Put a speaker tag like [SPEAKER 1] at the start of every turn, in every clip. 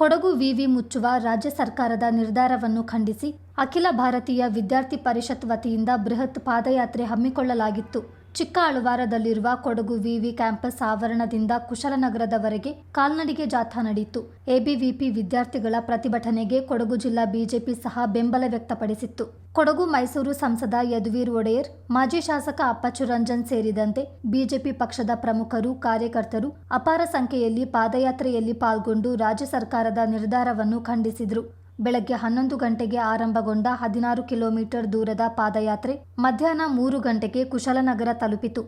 [SPEAKER 1] ಕೊಡಗು ವಿವಿ ಮುಚ್ಚುವ ರಾಜ್ಯ ಸರ್ಕಾರದ ನಿರ್ಧಾರವನ್ನು ಖಂಡಿಸಿ, ಅಖಿಲ ಭಾರತೀಯ ವಿದ್ಯಾರ್ಥಿ ಪರಿಷತ್ ವತಿಯಿಂದ ಬೃಹತ್ ಪಾದಯಾತ್ರೆ ಹಮ್ಮಿಕೊಳ್ಳಲಾಗಿತ್ತು. ಚಿಕ್ಕ ಅಳುವಾರದಲ್ಲಿರುವ ಕೊಡಗು ವಿವಿ ಕ್ಯಾಂಪಸ್ ಆವರಣದಿಂದ ಕುಶಲನಗರದವರೆಗೆ ಕಾಲ್ನಡಿಗೆ ಜಾಥಾ ನಡೆಯಿತು. ಎಬಿವಿಪಿ ವಿದ್ಯಾರ್ಥಿಗಳ ಪ್ರತಿಭಟನೆಗೆ ಕೊಡಗು ಜಿಲ್ಲಾ ಬಿಜೆಪಿ ಸಹ ಬೆಂಬಲ ವ್ಯಕ್ತಪಡಿಸಿತ್ತು. ಕೊಡಗು ಮೈಸೂರು ಸಂಸದ ಯದುವೀರ್ ಒಡೆಯರ್, ಮಾಜಿ ಶಾಸಕ ಅಪ್ಪಚ್ಚು ರಂಜನ್ ಸೇರಿದಂತೆ ಬಿಜೆಪಿ ಪಕ್ಷದ ಪ್ರಮುಖರು, ಕಾರ್ಯಕರ್ತರು ಅಪಾರ ಸಂಖ್ಯೆಯಲ್ಲಿ ಪಾದಯಾತ್ರೆಯಲ್ಲಿ ಪಾಲ್ಗೊಂಡು ರಾಜ್ಯ ಸರ್ಕಾರದ ನಿರ್ಧಾರವನ್ನು ಖಂಡಿಸಿದರು. ಬೆಳಗ್ಗೆ ಹನ್ನೊಂದು ಗಂಟೆಗೆ ಆರಂಭಗೊಂಡ ಹದಿನಾರು ಕಿಲೋಮೀಟರ್ ದೂರದ ಪಾದಯಾತ್ರೆ ಮಧ್ಯಾಹ್ನ ಮೂರು ಗಂಟೆಗೆ ಕುಶಲನಗರ ತಲುಪಿತು.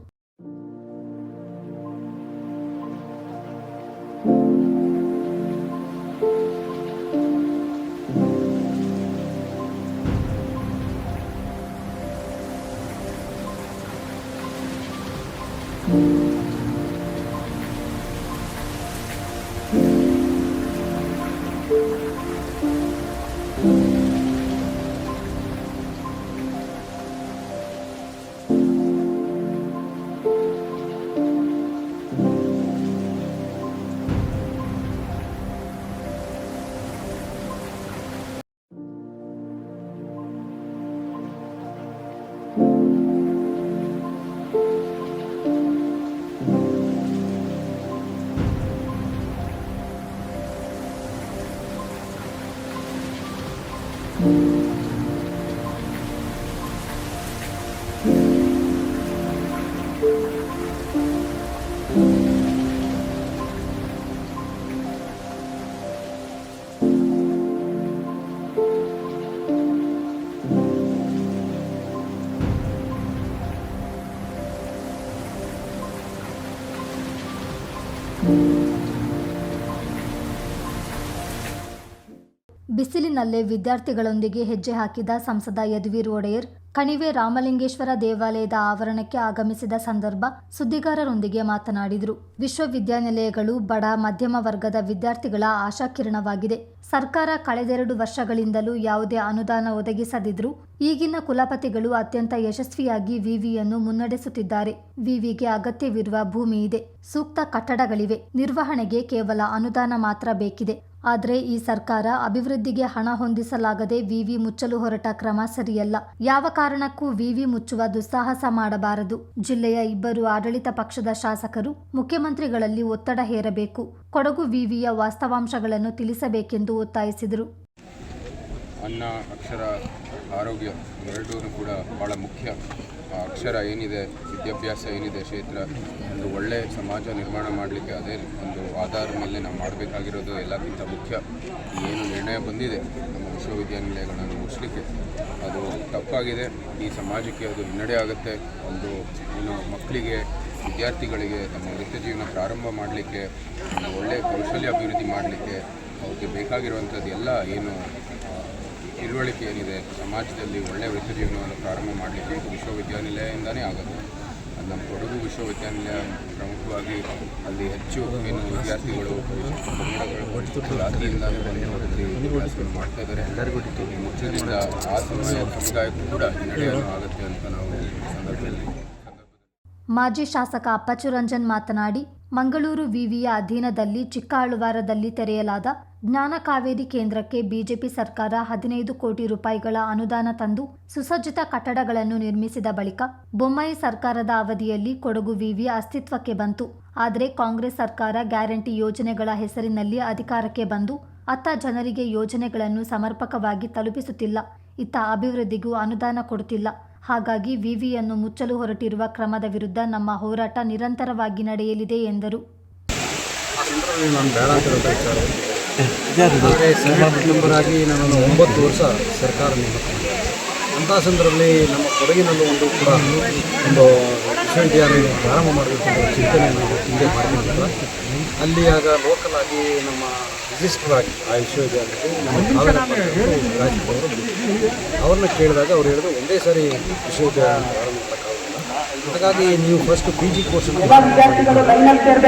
[SPEAKER 1] Thank you. ಬಿಸಿಲಿನಲ್ಲೇ ವಿದ್ಯಾರ್ಥಿಗಳೊಂದಿಗೆ ಹೆಜ್ಜೆ ಹಾಕಿದ ಸಂಸದ ಯದುವೀರ್ ಒಡೆಯರ್, ಕಣಿವೆ ರಾಮಲಿಂಗೇಶ್ವರ ದೇವಾಲಯದ ಆವರಣಕ್ಕೆ ಆಗಮಿಸಿದ ಸಂದರ್ಭ ಸುದ್ದಿಗಾರರೊಂದಿಗೆ ಮಾತನಾಡಿದರು. ವಿಶ್ವವಿದ್ಯಾನಿಲಯಗಳು ಬಡ, ಮಧ್ಯಮ ವರ್ಗದ ವಿದ್ಯಾರ್ಥಿಗಳ ಆಶಾಕಿರಣವಾಗಿದೆ. ಸರ್ಕಾರ ಕಳೆದೆರಡು ವರ್ಷಗಳಿಂದಲೂ ಯಾವುದೇ ಅನುದಾನ ಒದಗಿಸದಿದ್ರೂ ಈಗಿನ ಕುಲಪತಿಗಳು ಅತ್ಯಂತ ಯಶಸ್ವಿಯಾಗಿ ವಿವಿಯನ್ನು ಮುನ್ನಡೆಸುತ್ತಿದ್ದಾರೆ. ವಿವಿಗೆ ಅಗತ್ಯವಿರುವ ಭೂಮಿ ಇದೆ. ಸೂಕ್ತ ಕಟ್ಟಡಗಳಿವೆ. ನಿರ್ವಹಣೆಗೆ ಕೇವಲ ಅನುದಾನ ಮಾತ್ರ ಬೇಕಿದೆ. ಆದರೆ ಈ ಸರ್ಕಾರ ಅಭಿವೃದ್ಧಿಗೆ ಹಣ ಹೊಂದಿಸಲಾಗದೆ ವಿವಿ ಮುಚ್ಚಲು ಹೊರಟ ಕ್ರಮ ಸರಿಯಲ್ಲ. ಯಾವ ಕಾರಣಕ್ಕೂ ವಿವಿ ಮುಚ್ಚುವ ದುಸ್ಸಾಹಸ ಮಾಡಬಾರದು. ಜಿಲ್ಲೆಯ ಇಬ್ಬರು ಆಡಳಿತ ಪಕ್ಷದ ಶಾಸಕರು ಮುಖ್ಯಮಂತ್ರಿಗಳಲ್ಲಿ ಒತ್ತಡ ಹೇರಬೇಕು. ಕೊಡಗು ವಿವಿಯ ವಾಸ್ತವಾಂಶಗಳನ್ನು ತಿಳಿಸಬೇಕೆಂದು ಒತ್ತಾಯಿಸಿದರು.
[SPEAKER 2] ಆರೋಗ್ಯ ಎರಡೂ ಕೂಡ ಭಾಳ ಮುಖ್ಯ. ಅಕ್ಷರ ಏನಿದೆ, ವಿದ್ಯಾಭ್ಯಾಸ ಏನಿದೆ ಕ್ಷೇತ್ರ, ಒಂದು ಒಳ್ಳೆ ಸಮಾಜ ನಿರ್ಮಾಣ ಮಾಡಲಿಕ್ಕೆ ಅದೇ ಒಂದು ಆಧಾರ ಮೇಲೆ ನಾವು ಮಾಡಬೇಕಾಗಿರೋದು ಎಲ್ಲಕ್ಕಿಂತ ಮುಖ್ಯ. ಏನು ನಿರ್ಣಯ ಬಂದಿದೆ ನಮ್ಮ ವಿಶ್ವವಿದ್ಯಾನಿಲಯಗಳನ್ನು ಮುಚ್ಚಲಿಕ್ಕೆ ಅದು ತಪ್ಪಾಗಿದೆ. ಈ ಸಮಾಜಕ್ಕೆ ಅದು ಹಿನ್ನಡೆ ಆಗುತ್ತೆ. ಒಂದು ಏನು ಮಕ್ಕಳಿಗೆ, ವಿದ್ಯಾರ್ಥಿಗಳಿಗೆ ತಮ್ಮ ವೃತ್ತಿ ಜೀವನ ಪ್ರಾರಂಭ ಮಾಡಲಿಕ್ಕೆ ಒಳ್ಳೆಯ ಕೌಶಲ್ಯ ಅಭಿವೃದ್ಧಿ ಮಾಡಲಿಕ್ಕೆ ಅವಕ್ಕೆ ಬೇಕಾಗಿರುವಂಥದ್ದು ಎಲ್ಲ ಏನು ತಿಳುವಳಿಕೆ ಏನಿದೆ, ಸಮಾಜದಲ್ಲಿ ಒಳ್ಳೆಯ ವೃತ್ತಿ ಜೀವನವನ್ನು ಪ್ರಾರಂಭ ಮಾಡಲಿಕ್ಕೆ ವಿಶ್ವವಿದ್ಯಾನಿಲಯದಿಂದನೇ ಆಗೋದು. ಅದು ನಮ್ಮ ಕೊಡಗು ವಿಶ್ವವಿದ್ಯಾನಿಲಯ ಪ್ರಮುಖವಾಗಿ ಅಲ್ಲಿ ಹೆಚ್ಚು ಏನು ವಿದ್ಯಾರ್ಥಿಗಳು ಜಾತಿಯಿಂದ ಬಂದು ಮಾಡ್ತಾ ಇದ್ದಾರೆ. ಎಲ್ಲರಿಗೂ ಮುಚ್ಚದಿಂದ ಆ ಸಮಯ ಸಮುದಾಯಕ್ಕೂ ಕೂಡ ಹಿನ್ನಡೆಯನ್ನು ಆಗುತ್ತೆ ಅಂತ ನಾವು ಸಂದರ್ಭದಲ್ಲಿ
[SPEAKER 1] ಮಾಜಿ ಶಾಸಕ ಅಪ್ಪಚ್ಚು ರಂಜನ್ ಮಾತನಾಡಿ ಮಂಗಳೂರು ವಿವಿಯ ಅಧೀನದಲ್ಲಿ ಚಿಕ್ಕ ಅಳುವಾರದಲ್ಲಿ ತೆರೆಯಲಾದ ಜ್ಞಾನ ಕಾವೇರಿ ಕೇಂದ್ರಕ್ಕೆ ಬಿಜೆಪಿ ಸರ್ಕಾರ ಹದಿನೈದು ಕೋಟಿ ರೂಪಾಯಿಗಳ ಅನುದಾನ ತಂದು ಸುಸಜ್ಜಿತ ಕಟ್ಟಡಗಳನ್ನು ನಿರ್ಮಿಸಿದ ಬಳಿಕ ಬೊಮ್ಮಾಯಿ ಸರ್ಕಾರದ ಅವಧಿಯಲ್ಲಿ ಕೊಡಗು ವಿವಿ ಅಸ್ತಿತ್ವಕ್ಕೆ ಬಂತು. ಆದರೆ ಕಾಂಗ್ರೆಸ್ ಸರ್ಕಾರ ಗ್ಯಾರಂಟಿ ಯೋಜನೆಗಳ ಹೆಸರಿನಲ್ಲಿ ಅಧಿಕಾರಕ್ಕೆ ಬಂದು ಅತ್ತ ಜನರಿಗೆ ಯೋಜನೆಗಳನ್ನು ಸಮರ್ಪಕವಾಗಿ ತಲುಪಿಸುತ್ತಿಲ್ಲ. ಇತ್ತ ಅಭಿವೃದ್ಧಿಗೂ ಅನುದಾನ ಕೊಡುತ್ತಿಲ್ಲ. ಹಾಗಾಗಿ ವಿವಿಯನ್ನು ಮುಚ್ಚಲು ಹೊರಟಿರುವ ಕ್ರಮದ ವಿರುದ್ಧ ನಮ್ಮ ಹೋರಾಟ ನಿರಂತರವಾಗಿ ನಡೆಯಲಿದೆ ಎಂದರು.
[SPEAKER 3] ಆ ಸಂದರ್ಭದಲ್ಲಿ ನಾನು ಒಂಬತ್ತು ವರ್ಷ ಸರ್ಕಾರ ಅಂಥ ಸಂದರ್ಭದಲ್ಲಿ ನಮ್ಮ ಕೊಡಗಿನಲ್ಲೂ ಒಂದು ಕೂಡ ಒಂದು ವಿಶ್ವವಿದ್ಯಾಲಯ ಪ್ರಾರಂಭ ಮಾಡಬೇಕು ಅನ್ನೋ ಚಿಂತನೆ ನಾವು ಹಿಂದೆ ಮಾಡಿಕೊಂಡಿಲ್ಲ ಅಲ್ಲಿ ಆಗ ಲೋಕಲ್ ಆಗಿ ನಮ್ಮ ರಿಜಿಸ್ಟರ್ ಆಗಿ ಆ ವಿಶ್ವವಿದ್ಯಾಲಯಕ್ಕೆ ನಮ್ಮ ರಾಜ್ಯದವರು ಅವ್ರನ್ನ ಕೇಳಿದಾಗ ಅವ್ರು ಹೇಳಿದ್ರು ಒಂದೇ ಸಾರಿ ವಿಶ್ವವಿದ್ಯಾಲಯ ಪ್ರಾರಂಭ ಅದಕ್ಕಾಗಿ ಹಾಗಾಗಿ ನೀವು ಫಸ್ಟ್ ಪಿ ಜಿ ಕೋರ್ಸನ್ನು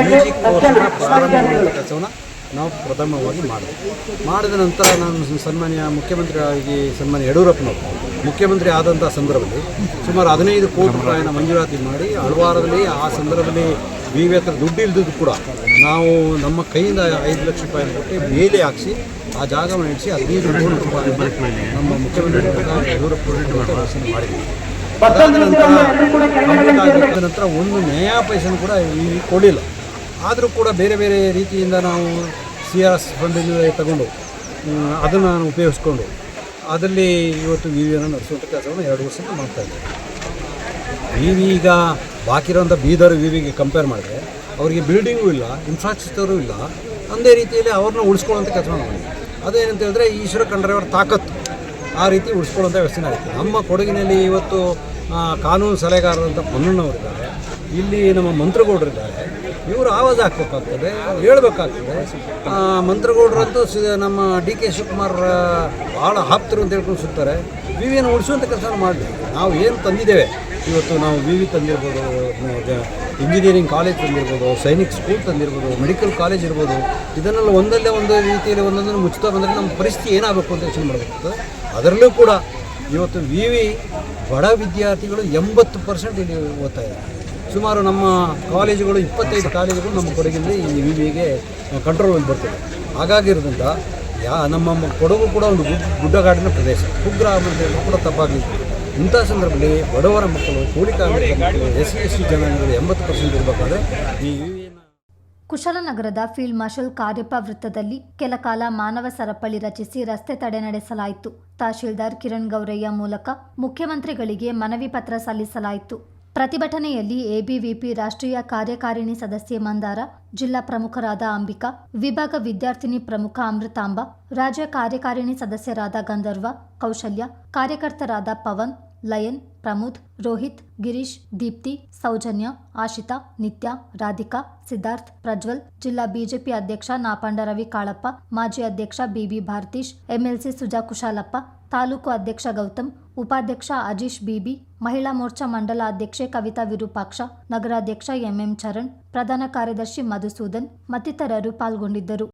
[SPEAKER 3] ಪಿ ಜಿ ಕೋರ್ಸ್ ಪ್ರಾರಂಭ ಮಾಡಿದ ಕೆಲಸವನ್ನು ನಾವು ಪ್ರಥಮವಾಗಿ ಮಾಡಿದೆ. ಮಾಡಿದ ನಂತರ ನಾನು ಸನ್ಮಾನ್ಯ ಮುಖ್ಯಮಂತ್ರಿಯಾಗಿ ಸನ್ಮಾನ್ಯ ಯಡಿಯೂರಪ್ಪನವರು ಮುಖ್ಯಮಂತ್ರಿ ಆದಂಥ ಸಂದರ್ಭದಲ್ಲಿ ಸುಮಾರು ಹದಿನೈದು ಕೋಟಿ ರೂಪಾಯಿನ ಮಂಜೂರಾತಿ ಮಾಡಿ ಹಲವಾರದಲ್ಲಿ ಆ ಸಂದರ್ಭದಲ್ಲಿ ವಿವೇತರ ವಿ ಹತ್ರ ದುಡ್ಡು ಇಲ್ದಿದ್ದು ಕೂಡ ನಾವು ನಮ್ಮ ಕೈಯಿಂದ ಐದು ಲಕ್ಷ ರೂಪಾಯಿ ಕೊಟ್ಟು ಮೇಲೆ ಹಾಕಿಸಿ ಆ ಜಾಗವನ್ನು ಇಡಿಸಿ ಹದಿನೈದು ಕೋಟಿ ರೂಪಾಯಿ ನಮ್ಮ ಮುಖ್ಯಮಂತ್ರಿ ಯಡಿಯೂರಪ್ಪ ಮಾಡಿದ್ದೀವಿ ಅದಾದ ನಂತರ ನಂತರ ಒಂದು ನ್ಯಾಯ ಪೈಸೆನೂ ಕೂಡ ಈ ಕೊಡಲಿಲ್ಲ. ಆದರೂ ಕೂಡ ಬೇರೆ ಬೇರೆ ರೀತಿಯಿಂದ ನಾವು ಸಿ ಆರ್ ಎಸ್ ಫಂಡಿಂದ ತಗೊಂಡು ಅದನ್ನು ನಾನು ಉಪಯೋಗಿಸ್ಕೊಂಡು, ಅದರಲ್ಲಿ ಇವತ್ತು ವಿ ವಿಯನ್ನು ನಡೆಸುವಂಥ ಕೆಲಸವನ್ನು ಎರಡು ವರ್ಷದಿಂದ ಮಾಡ್ತಾ ಇದ್ದೇವೆ ವಿ ವಿ ಈಗ ಬಾಕಿ ಇರೋಂಥ ಬೀದರ್ ವಿ ವಿಗೆ ಕಂಪೇರ್ ಮಾಡಿದ್ರೆ, ಅವರಿಗೆ ಬಿಲ್ಡಿಂಗೂ ಇಲ್ಲ ಇನ್ಫ್ರಾಸ್ಟ್ರಕ್ಚರು ಇಲ್ಲ ಅಂದೇ ರೀತಿಯಲ್ಲಿ ಅವ್ರನ್ನ ಉಳಿಸ್ಕೊಳ್ಳೋಂಥ ಕೆಲಸ ಮಾಡಿದ್ವಿ ಅದೇನಂತ ಹೇಳಿದ್ರೆ, ಈಶ್ವರ ಖಂಡ್ರೆಯವರ ತಾಕತ್ತು ಆ ರೀತಿ ಉಳಿಸ್ಕೊಳ್ಳೋಂಥ ವ್ಯವಸ್ಥೆ ಆಗುತ್ತೆ ನಮ್ಮ ಕೊಡಗಿನಲ್ಲಿ ಇವತ್ತು ಕಾನೂನು ಸಲಹೆಗಾರರಂಥ ಪೊನ್ನಣ್ಣವರಿದ್ದಾರೆ ಇಲ್ಲಿ ನಮ್ಮ ಮಂತ್ರಗೌಡರಿದ್ದಾರೆ ಇವರು ಆವಾಜ್ ಹಾಕ್ಬೇಕಾಗ್ತದೆ, ಹೇಳ್ಬೇಕಾಗ್ತದೆ. ಮಂತ್ರಗೌಡರಂತೂ ನಮ್ಮ ಡಿ ಕೆ ಶಿವಕುಮಾರ್ ಭಾಳ ಆಪ್ತರು ಅಂತ ಹೇಳ್ಕೊಂಡು ಸುತ್ತಾರೆ. ವಿ ವಿಯನ್ನು ಉಳಿಸುವಂಥ ಕೆಲಸ ಮಾಡಿದ್ವಿ ನಾವು ಏನು ತಂದಿದ್ದೇವೆ? ಇವತ್ತು ನಾವು ವಿ ವಿ ತಂದಿರ್ಬೋದು ಇಂಜಿನಿಯರಿಂಗ್ ಕಾಲೇಜ್ ತಂದಿರ್ಬೋದು, ಸೈನಿಕ್ ಸ್ಕೂಲ್ ತಂದಿರ್ಬೋದು ಮೆಡಿಕಲ್ ಕಾಲೇಜ್ ಇರ್ಬೋದು. ಇದನ್ನೆಲ್ಲ ಒಂದಲ್ಲೇ ಒಂದು ರೀತಿಯಲ್ಲಿ ಒಂದೊಂದನ್ನು ಮುಚ್ಚುತ್ತಾ ಬಂದರೆ ನಮ್ಮ ಪರಿಸ್ಥಿತಿ ಏನಾಗಬೇಕು ಅಂತ ಯೋಚನೆ ಮಾಡಬೇಕಾಗ್ತದೆ ಅದರಲ್ಲೂ ಕೂಡ ಇವತ್ತು ವಿ ವಿ ಬಡ ವಿದ್ಯಾರ್ಥಿಗಳು ಎಂಬತ್ತು ಪರ್ಸೆಂಟ್ ಇಲ್ಲಿ ಓದ್ತಾ ಇದ್ದಾರೆ. ಸುಮಾರು ನಮ್ಮ ಕಾಲೇಜುಗಳು, ಇಪ್ಪತ್ತೈದು ಕಾಲೇಜುಗಳು ನಮ್ಮ ಕೊಡಗಿನಲ್ಲಿ ಈ ವಿ ಕಂಟ್ರೋಲ್ ಬರ್ತದೆ. ಹಾಗಾಗಿರೋದ್ರಿಂದ ಯಾ, ನಮ್ಮ ಕೊಡಗು ಕೂಡ ಒಂದು ಗುಡ್, ಗುಡ್ಡಗಾಡಿನ ಪ್ರದೇಶ. ಹೇಳಿದ್ರು ಕೂಡ ತಪ್ಪಾಗಲಿದೆ. ಇಂಥ ಸಂದರ್ಭದಲ್ಲಿ ಬಡವರ ಮಕ್ಕಳು, ಕೂಲಿ ಕಾರ್ಮಿಕರ ಮಕ್ಕಳು ಎಸ್ ಸಿ ಎಸ್ ಟಿ ಜನಾಂಗಗಳು ಎಂಬತ್ತು ಪರ್ಸೆಂಟ್ ಇರಬೇಕಾದ್ರೆ ಈ
[SPEAKER 1] ಕುಶಲನಗರದ ಫೀಲ್ಡ್ ಮಾರ್ಷಲ್ ಕಾರ್ಯಪ್ಪ ವೃತ್ತದಲ್ಲಿ ಕೆಲ ಕಾಲ ಮಾನವ ಸರಪಳಿ ರಚಿಸಿ ರಸ್ತೆ ತಡೆ ನಡೆಸಲಾಯಿತು. ತಹಶೀಲ್ದಾರ್ ಕಿರಣ್ ಗೌರಯ್ಯ ಮೂಲಕ ಮುಖ್ಯಮಂತ್ರಿಗಳಿಗೆ ಮನವಿ ಪತ್ರ ಸಲ್ಲಿಸಲಾಯಿತು. ಪ್ರತಿಭಟನೆಯಲ್ಲಿ ಎಬಿವಿಪಿ ರಾಷ್ಟ್ರೀಯ ಕಾರ್ಯಕಾರಿಣಿ ಸದಸ್ಯೆ ಮಂದಾರ, ಜಿಲ್ಲಾ ಪ್ರಮುಖರಾದ ಅಂಬಿಕಾ, ವಿಭಾಗ ವಿದ್ಯಾರ್ಥಿನಿ ಪ್ರಮುಖ ಅಮೃತಾಂಬ, ರಾಜ್ಯ ಕಾರ್ಯಕಾರಿಣಿ ಸದಸ್ಯರಾದ ಗಂಧರ್ವ, ಕೌಶಲ್ಯ, ಕಾರ್ಯಕರ್ತರಾದ ಪವನ್ ಲಯನ್, ಪ್ರಮೋದ್, ರೋಹಿತ್, ಗಿರೀಶ್, ದೀಪ್ತಿ, ಸೌಜನ್ಯ, ಆಶಿತಾ, ನಿತ್ಯ, ರಾಧಿಕಾ, ಸಿದ್ಧಾರ್ಥ್, ಪ್ರಜ್ವಲ್, ಜಿಲ್ಲಾ ಬಿಜೆಪಿ ಅಧ್ಯಕ್ಷ ನಾಪಂಡ ರವಿ ಕಾಳಪ್ಪ, ಮಾಜಿ ಅಧ್ಯಕ್ಷ ಬಿಬಿ ಭಾರತೀಶ್, ಎಂಎಲ್ಸಿ ಸುಜಾ ಕುಶಾಲಪ್ಪ, ತಾಲೂಕು ಅಧ್ಯಕ್ಷ ಗೌತಮ್, ಉಪಾಧ್ಯಕ್ಷ ಅಜೀಶ್ ಬಿಬಿ, ಮಹಿಳಾ ಮೋರ್ಚಾ ಮಂಡಲ ಅಧ್ಯಕ್ಷೆ ಕವಿತಾ ವಿರೂಪಾಕ್ಷ, ನಗರಾಧ್ಯಕ್ಷ ಎಂಎಂ ಚರಣ್, ಪ್ರಧಾನ ಕಾರ್ಯದರ್ಶಿ ಮಧುಸೂದನ್, ಮತ್ತಿತರರು ಪಾಲ್ಗೊಂಡಿದ್ದರು.